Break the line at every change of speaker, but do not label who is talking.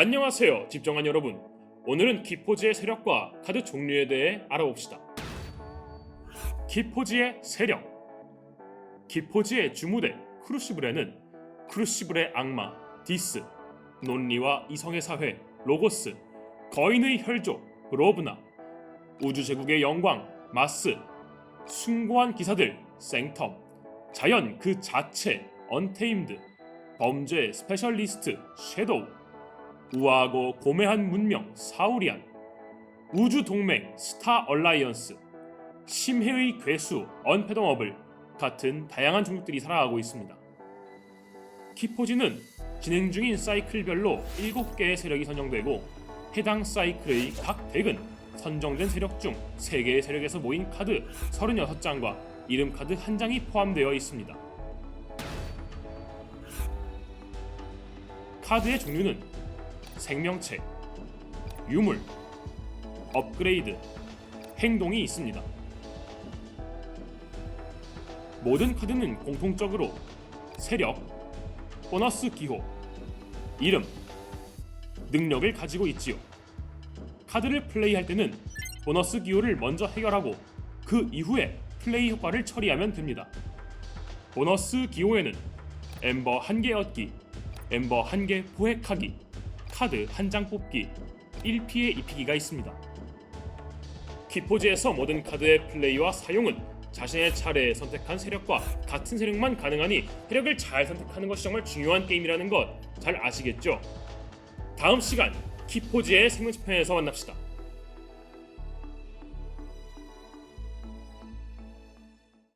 안녕하세요, 집정한 여러분. 오늘은 기포지의 세력과 카드 종류에 대해 알아봅시다. 기포지의 세력. 기포지의 주무대 크루시블에는 크루시블의 악마 디스, 논리와 이성의 사회 로고스, 거인의 혈족 브로브나, 우주 제국의 영광 마스, 숭고한 기사들 생텀, 자연 그 자체 언테임드, 범죄 스페셜리스트 섀도우, 우아하고 고매한 문명 사우리안, 우주 동맹 스타 얼라이언스, 심해의 괴수 언패동어블 같은 다양한 종족들이 살아가고 있습니다. 키포지는 진행 중인 사이클별로 7개의 세력이 선정되고 해당 사이클의 각 덱은 선정된 세력 중 3개의 세력에서 모인 카드 36장과 이름 카드 1장이 포함되어 있습니다. 카드의 종류는 생명체, 유물, 업그레이드, 행동이 있습니다. 모든 카드는 공통적으로 세력, 보너스 기호, 이름, 능력을 가지고 있지요. 카드를 플레이할 때는 보너스 기호를 먼저 해결하고 그 이후에 플레이 효과를 처리하면 됩니다. 보너스 기호에는 엠버 1개 얻기, 엠버 1개 포획하기, 카드 한 장 뽑기, 1피의 입히기가 있습니다. 키포지에서 모든 카드의 플레이와 사용은 자신의 차례에 선택한 세력과 같은 세력만 가능하니 세력을 잘 선택하는 것이 정말 중요한 게임이라는 것 잘 아시겠죠? 다음 시간 키포지의 생명체편에서 만납시다.